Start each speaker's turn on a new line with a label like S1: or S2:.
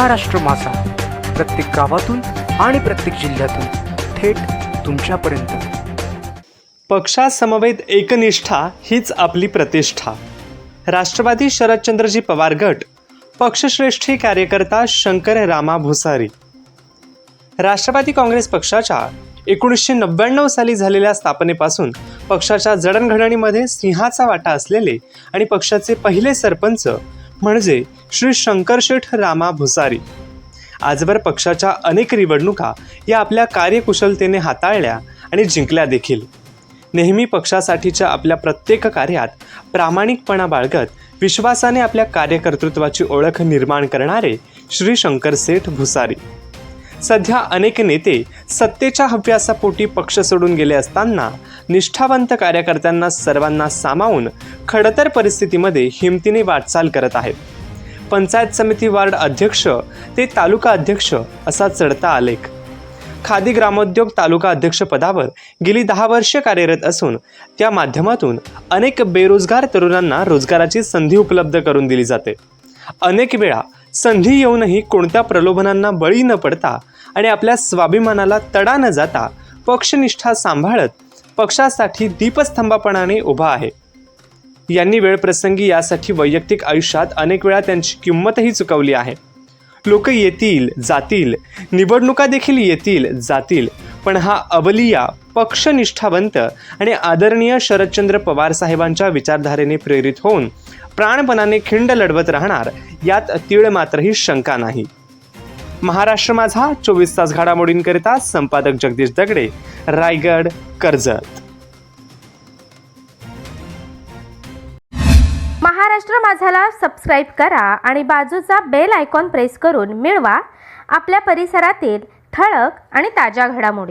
S1: महाराष्ट्र मासा प्रत्येक गावातून आणि प्रत्येक जिल्ह्यातून थेट तुमच्यापर्यंत.
S2: पक्षासमवेत एकनिष्ठा हीच आपली प्रतिष्ठा. राष्ट्रवादी शरदचंद्रजी पवार गट पक्षश्रेष्ठी कार्यकर्ता शंकर रामा भुसारी. राष्ट्रवादी काँग्रेस पक्षाच्या एकोणीसशे नव्याण्णव साली झालेल्या स्थापनेपासून पक्षाच्या जडणघडणीमध्ये सिंहाचा वाटा असलेले आणि पक्षाचे पहिले सरपंच म्हणजे श्री शंकरशेठ रामा भुसारी. आजवर पक्षाच्या अनेक निवडणुका या आपल्या कार्यकुशलतेने हाताळल्या आणि जिंकल्या देखील. नेहमी पक्षासाठीच्या आपल्या प्रत्येक कार्यात प्रामाणिकपणा बाळगत विश्वासाने आपल्या कार्यकर्तृत्वाची ओळख निर्माण करणारे श्री शंकरसेठ भुसारी. सध्या अनेक नेते सत्तेच्या हव्यासापोटी पक्ष सोडून गेले असताना निष्ठावंत कार्यकर्त्यांना सर्वांना सामावून खडतर परिस्थितीमध्ये हिमतीने वाटचाल करत आहेत. पंचायत समिती वार्ड अध्यक्ष ते तालुका अध्यक्ष असा चढता आलेख. खादी ग्रामोद्योग तालुका अध्यक्षपदावर गेली दहा वर्षे कार्यरत असून त्या माध्यमातून अनेक बेरोजगार तरुणांना रोजगाराची संधी उपलब्ध करून दिली जाते. अनेक वेळा संधी येऊनही कोणत्या प्रलोभनांना बळी न पडता आणि आपल्या स्वाभिमानाला तडा न जाता पक्षनिष्ठा सांभाळत पक्षासाठी दीपस्तंभापणाने उभा आहे. यांनी वेळप्रसंगी यासाठी वैयक्तिक आयुष्यात अनेक वेळा त्यांची किंमतही चुकवली आहे. लोक येतील जातील निवडणुका देखील येतील जातील पण हा अबलिया पक्षनिष्ठावंत आणि आदरणीय शरदचंद्र पवार साहेबांच्या विचारधारेने प्रेरित होऊन प्राणपणाने खिंड लढवत राहणार यात तीळ मात्रही शंका नाही. महाराष्ट्र माझा चोवीस तास घडामोडींकरिता संपादक जगदीश दगडे रायगड कर्जत.
S3: महाराष्ट्र माझाला सबस्क्राईब करा आणि बाजूचा बेल आयकॉन प्रेस करून मिळवा आपल्या परिसरातील ठळक आणि ताज्या घडामोडी.